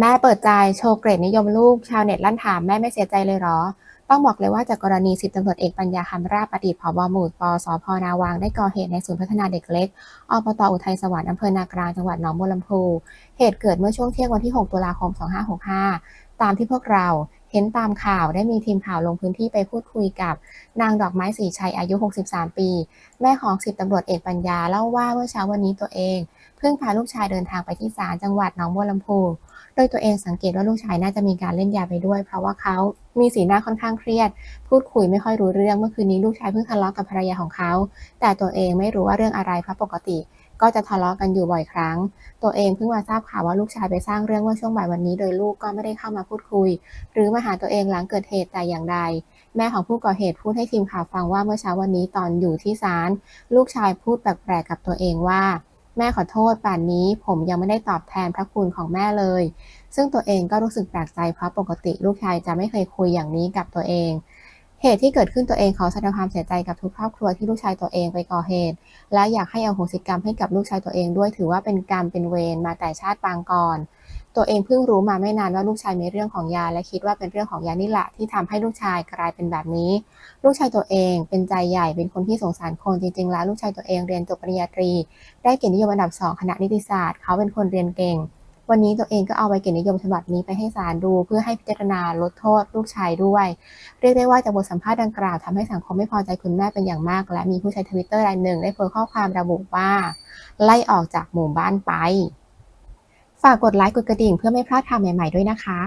แม่เปิดใจโชว์เกรดนิยมลูก ชาวเน็ตลั่นถามแม่ไม่เสียใจเลยหรอ ต้องบอกเลยว่าจากกรณีสิบตำรวจเอกปัญญาคำราบอดีตผบหมู่ปสพนาวาง ได้ก่อเหตุในศูนย์พัฒนาเด็กเล็กอบตอุทัยสวรรค์อำเภอนากลางจังหวัดหนองบัวลำพู เหตุเกิดเมื่อช่วงเที่ยงวันที่ 6 ตุลาคม 2565 ตามที่พวกเรา เห็นตามข่าวได้มีทีมข่าวลงพื้นที่ไปพูดคุยกับ นางดอกไม้สีชัยอายุ 63 ปี แม่ของสิบตำรวจเอกปัญญาเล่าว่าเมื่อเช้าวันนี้ตัวเอง เพิ่งพาลูกชายเดินทางไปที่ศาลจังหวัดหนองบัวลำพูโดยตัวเองสังเกตว่าลูกชายน่าจะมีการเล่นยาไปด้วย เพราะว่าเขามีสีหน้าค่อนข้างเครียด พูดคุยไม่ค่อยรู้เรื่องเมื่อคืนนี้ลูกชายเพิ่งทะเลาะกับภรรยาของเขา แต่ตัวเองไม่รู้ว่าเรื่องอะไรเพราะปกติ ก็จะทะเลาะกันอยู่บ่อยครั้ง ตัวเองเพิ่งมาทราบข่าวว่าลูกชายไปสร้างเรื่องเมื่อช่วงบ่ายวันนี้ โดยลูกก็ไม่ได้เข้ามาพูดคุย หรือมาหาตัวเองหลังเกิดเหตุแต่อย่างใด แม่ของผู้ก่อเหตุพูดให้ทีมข่าวฟังว่าเมื่อเช้าวันนี้ตอนอยู่ที่ศาลลูกชายพูดแปลกๆกับตัวเองว่าแม่ขอโทษป่านนี้ผมยังไม่ได้ตอบแทนพระคุณของแม่เลย ซึ่งตัวเองก็รู้สึกแปลกใจเพราะปกติลูกชายจะไม่เคยคุยอย่างนี้กับตัวเอง เหตุที่เกิดขึ้นตัวเองขอแสดงความเสียใจกับทุกครอบครัวที่ลูกชายตัวเองไปก่อเหตุ และอยากให้อโหสิกรรมให้กับลูกชายตัวเองด้วยถือว่าเป็นกรรมเป็นเวรมาแต่ชาติปางก่อน ตัวเองเพิ่งรู้มาไม่นานว่าลูกชายมีเรื่องของยา และคิดว่าเป็นเรื่องของยานี่แหละที่ทำให้ลูกชายกลายเป็นแบบนี้ ลูกชายตัวเองเป็นใจใหญ่เป็นคนที่สงสารคนจริง ๆ แล้วลูกชายตัวเองเรียนจบปริญญาตรี ได้เกียรตินิยมอันดับสองคณะนิติศาสตร์ เขาเป็นคนเรียนเก่ง วันนี้ตัวเองก็เอาใบเกียรตินิยมฉบับนี้ไปให้ศาลดู เพื่อให้พิจารณาลดโทษลูกชายด้วย เรียกได้ว่าจากบทสัมภาษณ์ดังกล่าวทำให้สังคมไม่พอใจคุณแม่เป็นอย่างมาก และมีผู้ใช้ทวิตเตอร์รายหนึ่งได้โพสต์ข้อความระบุว่า ไล่ออกจากหมู่บ้านไป ฝากกดไลค์กดกระดิ่งเพื่อไม่พลาดข่าวใหม่ๆด้วยนะคะ